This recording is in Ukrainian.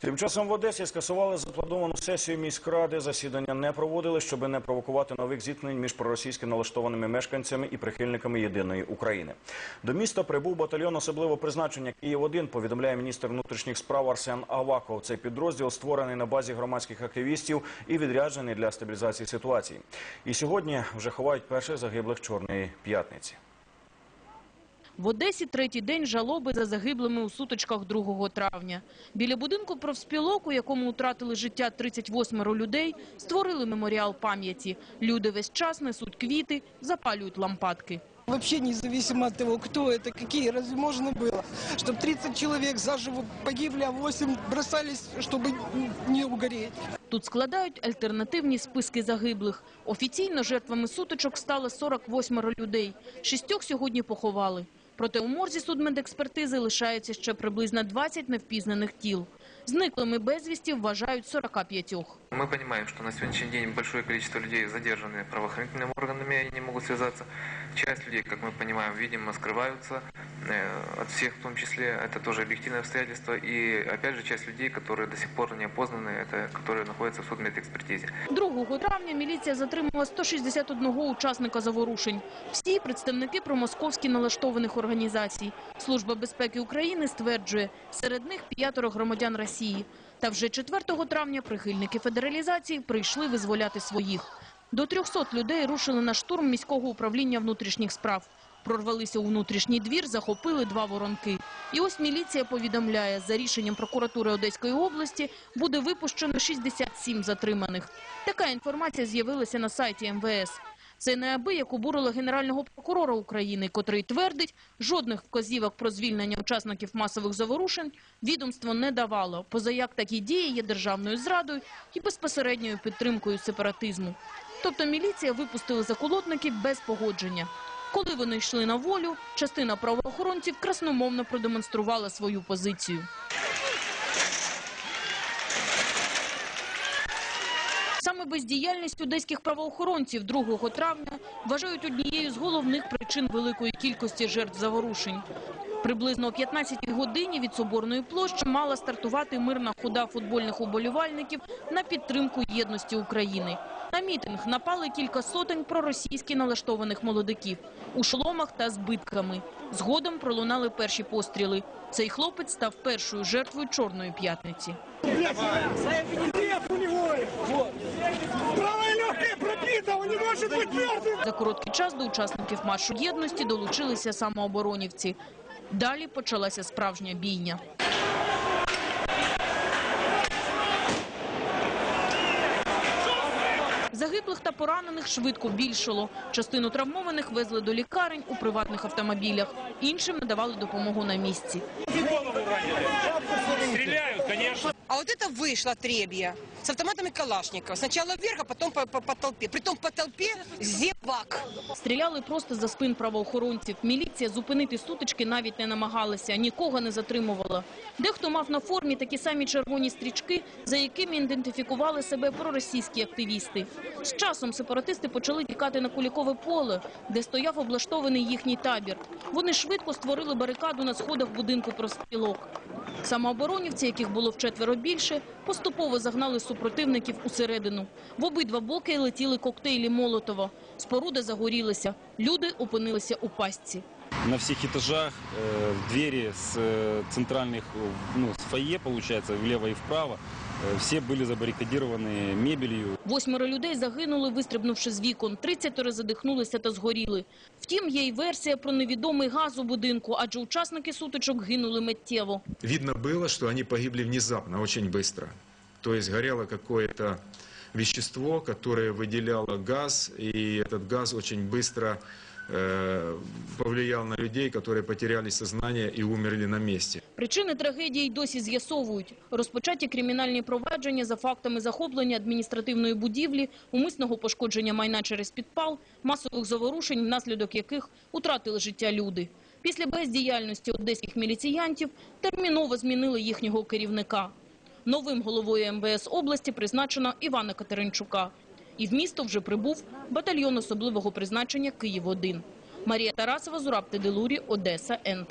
Тим часом в Одесі скасували заплановану сесію міськради. Засідання не проводили, щоб не провокувати нових зіткнень між проросійськи налаштованими мешканцями і прихильниками єдиної України. До міста прибув батальйон особливого призначення Київ 1 повідомляє міністр внутрішніх справ Арсен Аваков. Цей підрозділ створений на базі громадських активістів і відряджений для стабілізації ситуації. І сьогодні вже ховають перших загиблих чорної п'ятниці. В Одесі третій день жалоби за загиблими у сутичках 2 травня. Біля будинку профспілок, у якому втратили життя 38 людей, створили меморіал пам'яті. Люди весь час несуть квіти, запалюють лампадки Вообще независимо от того, кто это, какие, разве можно было, чтобы 30 человек заживо погибли, а 8 бросались, чтобы не угореть. Тут складають альтернативні списки загиблих. Офіційно жертвами сутичок стало 48 людей. Шістьох сьогодні поховали. Проте у морзі судмедекспертизи лишається ще приблизно 20 невпізнаних тіл. Зниклими безвісті вважають 45. Мы понимаем, что на сегодняшний день большое количество людей задержаны правоохранительными органами и не могут связаться. Часть людей, как мы понимаем, видимо, скрываются э, от всех, в том числе. Это тоже объективное обстоятельство. И, опять же, часть людей, которые до сих пор не опознаны, это которые находятся в судмедэкспертизе. 2 травня міліція затримала 161 учасника заворушень. Всі представники промосковськи налаштованих організацій. Служба безпеки України стверджує, серед них п'ятеро громадян Росії. Та вже 4 травня прихильники федералізації прийшли визволяти своїх. До 300 людей рушили на штурм міського управління внутрішніх справ. Прорвалися у внутрішній двір, захопили два воронки. І ось міліція повідомляє, за рішенням прокуратури Одеської області буде випущено 67 затриманих. Така інформація з'явилася на сайті МВС. Це неабияк обурило генерального прокурора України, котрий твердить, жодних вказівок про звільнення учасників масових заворушень відомство не давало, позаяк такі дії є державною зрадою і безпосередньою підтримкою сепаратизму. Тобто міліція випустила заколотників без погодження. Коли вони йшли на волю, частина правоохоронців красномовно продемонструвала свою позицію. Бездіяльність одеських правоохоронців 2 травня вважають однією з головних причин великої кількості жертв заворушень. Приблизно о 15 годині від Соборної площі мала стартувати мирна хода футбольних уболівальників на підтримку єдності України. На мітинг напали кілька сотень проросійськи налаштованих молодиків у шоломах та збитками. Згодом пролунали перші постріли. Цей хлопець став першою жертвою Чорної п'ятниці. За короткий час до учасників маршу єдності долучилися самооборонівці. Далі почалася справжня бійня. Загиблих та поранених швидко більшало. Частину травмованих везли до лікарень у приватних автомобілях. Іншим надавали допомогу на місці. Стреляют, конечно. А вот это вышло требье с автоматами Калашникова. Сначала вверх, а потом по, по- по толпе. Притом по толпе зевак. Стріляли просто за спин правоохоронців. Міліція зупинити сутички навіть не намагалася, нікого не затримувала. Дехто мав на формі такі самі червоні стрічки, за якими ідентифікували себе проросійські активісти. З часом сепаратисти почали тікати на Кулікове поле, де стояв облаштований їхній табір. Вони швидко створили барикаду на сходах будинку профспілок. Самооборонівці, яких було вчетверо більше, поступово загнали супротивників усередину. В обидва боки летіли коктейлі Молотова. Споруди загорілися. Люди опинилися у пастці. на всех этажах, э, двери с э, центральных, э, ну, с фойе, получается, влево и вправо, э, все были забаррикадированы мебелью. Восьмеро людей загинули, вистрибнувши з вікон. Тридцятеро задихнулися та згоріли. Втім, є й версія про невідомий газ у будинку, адже учасники сутичок гинули миттєво. Видно было, что они погибли внезапно, очень быстро. То есть горело какое-то вещество, которое выделяло газ, и этот газ очень быстро э, повлиял на людей, которые потеряли сознание и умерли на месте. Причини трагедії й досі з'ясовують. Розпочаті кримінальні провадження за фактами захоплення адміністративної будівлі, умисного пошкодження майна через підпал, масових заворушень, внаслідок яких утратили життя люди. Після бездіяльності одеських міліціянтів терміново змінили їхнього керівника. Новим головою МВС області призначено Івана Катеринчука. І в місто вже прибув батальйон особливого призначення «Київ-1». Марія Тарасова, Зураб Теделурі, Одеса, Н.